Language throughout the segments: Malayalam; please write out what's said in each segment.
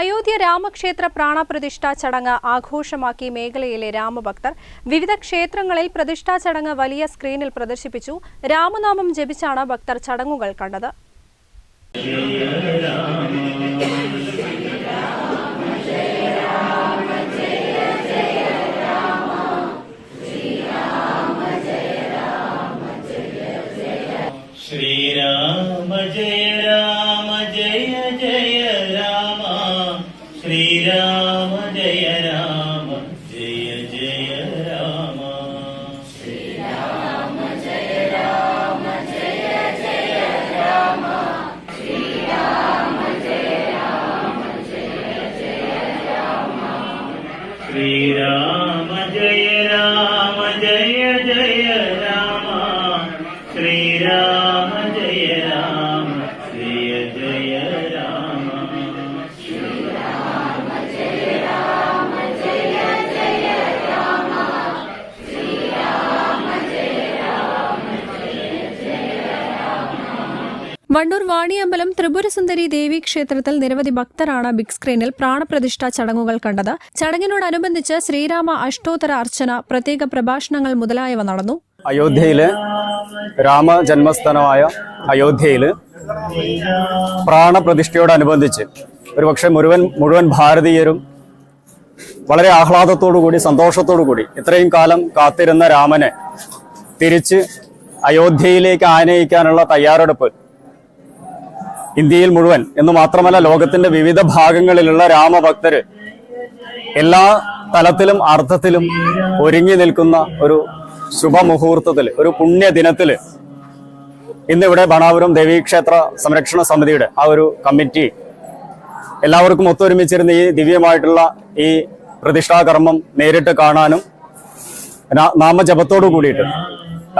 Ayodhya രാമക്ഷേത്ര പ്രാണപ്രതിഷ്ഠാ ചടങ്ങ് ആഘോഷമാക്കി മേഖലയിലെ രാമഭക്തർ വിവിധ ക്ഷേത്രങ്ങളിൽ പ്രതിഷ്ഠാ ചടങ്ങ് വലിയ സ്ക്രീനിൽ പ്രദർശിപ്പിച്ചു. രാമനാമം ജപിച്ചാണ് ഭക്തർ ചടങ്ങുകൾ കണ്ടത്. ശ്രീരാമ ജയ രാമ ശ്രീരാമ ജയ രാമ ജയ ജയ രാമ. ശ്രീരാമ ജയ രാമ ജയ ജയ രാമ. ശ്രീരാമ വണ്ടൂർ വാണിയമ്പലം ത്രിപുരസുന്ദരി ദേവി ക്ഷേത്രത്തിൽ നിരവധി ഭക്തരാണ് ബിഗ് സ്ക്രീനിൽ പ്രാണപ്രതിഷ്ഠാ ചടങ്ങുകൾ കണ്ടത്. ചടങ്ങിനോടനുബന്ധിച്ച് ശ്രീരാമ അഷ്ടോത്തര അർച്ചന പ്രത്യേക പ്രഭാഷണങ്ങൾ മുതലായവ നടന്നു. അയോധ്യയിലെ രാമ ജന്മസ്ഥാനമായ അയോധ്യയിൽ പ്രാണപ്രതിഷ്ഠയോടനുബന്ധിച്ച് ഒരുപക്ഷെ മുഴുവൻ മുഴുവൻ ഭാരതീയരും വളരെ ആഹ്ലാദത്തോടുകൂടി സന്തോഷത്തോടുകൂടി ഇത്രയും കാലം കാത്തിരുന്ന രാമനെ തിരിച്ച് അയോധ്യയിലേക്ക് ആനയിക്കാനുള്ള തയ്യാറെടുപ്പ് ഇന്ത്യയിൽ മുഴുവൻ എന്ന് മാത്രമല്ല ലോകത്തിന്റെ വിവിധ ഭാഗങ്ങളിലുള്ള രാമഭക്തര് എല്ലാ തലത്തിലും അർത്ഥത്തിലും ഒരുങ്ങി നിൽക്കുന്ന ഒരു ശുഭമുഹൂർത്തത്തിൽ ഒരു പുണ്യദിനത്തിൽ ഇന്നിവിടെ ബണാപുരം ദേവീക്ഷേത്ര സംരക്ഷണ സമിതിയുടെ ആ ഒരു കമ്മിറ്റി എല്ലാവർക്കും ഒത്തൊരുമിച്ചിരുന്ന ഈ ദിവ്യമായിട്ടുള്ള ഈ പ്രതിഷ്ഠാകർമ്മം നേരിട്ട് കാണാനും നാമജപത്തോടു കൂടിയിട്ട്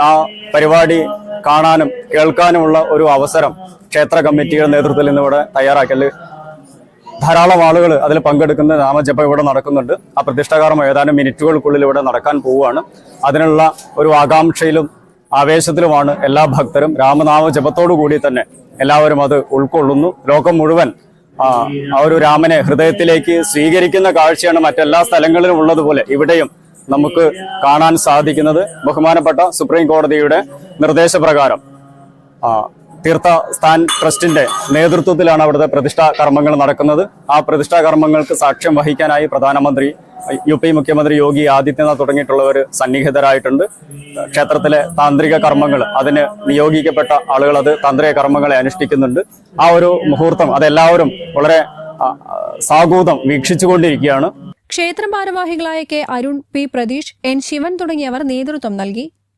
ആ പരിപാടി കാണാനും കേൾക്കാനുമുള്ള ഒരു അവസരം ക്ഷേത്ര കമ്മിറ്റിയുടെ നേതൃത്വത്തിൽ ഇന്നിവിടെ തയ്യാറാക്കൽ. ധാരാളം ആളുകൾ അതിൽ പങ്കെടുക്കുന്ന നാമജപം ഇവിടെ നടക്കുന്നുണ്ട്. ആ പ്രതിഷ്ഠാകർമ്മം ഏതാനും മിനിറ്റുകൾക്കുള്ളിൽ ഇവിടെ നടക്കാൻ പോവുകയാണ്. അതിനുള്ള ഒരു ആകാംക്ഷയിലും ആവേശത്തിലുമാണ് എല്ലാ ഭക്തരും. രാമനാമ ജപത്തോടു കൂടി തന്നെ എല്ലാവരും അത് ഉൾക്കൊള്ളുന്നു. ലോകം മുഴുവൻ ആ ഒരു രാമനെ ഹൃദയത്തിലേക്ക് സ്വീകരിക്കുന്ന കാഴ്ചയാണ് മറ്റെല്ലാ സ്ഥലങ്ങളിലും ഉള്ളതുപോലെ ഇവിടെയും നമുക്ക് കാണാൻ സാധിക്കുന്നത്. ബഹുമാനപ്പെട്ട സുപ്രീം കോടതിയുടെ നിർദ്ദേശപ്രകാരം ആ, തീർത്ഥസ്ഥാൻ ട്രസ്റ്റിന്റെ നേതൃത്വത്തിലാണ് അവിടുത്തെ പ്രതിഷ്ഠാ കർമ്മങ്ങൾ നടക്കുന്നത്. ആ പ്രതിഷ്ഠാ കർമ്മങ്ങൾക്ക് സാക്ഷ്യം വഹിക്കാനായി പ്രധാനമന്ത്രി യു പി മുഖ്യമന്ത്രി യോഗി ആദിത്യനാഥ് തുടങ്ങിയിട്ടുള്ളവർ സന്നിഹിതരായിട്ടുണ്ട്. ക്ഷേത്രത്തിലെ താന്ത്രിക കർമ്മങ്ങൾ അതിന് നിയോഗിക്കപ്പെട്ട ആളുകൾ അത് താന്ത്രിക കർമ്മങ്ങളെ അനുഷ്ഠിക്കുന്നുണ്ട്. ആ ഒരു മുഹൂർത്തം അതെല്ലാവരും വളരെ സാഗൂതം വീക്ഷിച്ചുകൊണ്ടിരിക്കുകയാണ്. ക്ഷേത്ര ഭാരവാഹികളായ K Arun P Pratheesh N Shivan തുടങ്ങിയവർ നേതൃത്വം നൽകി.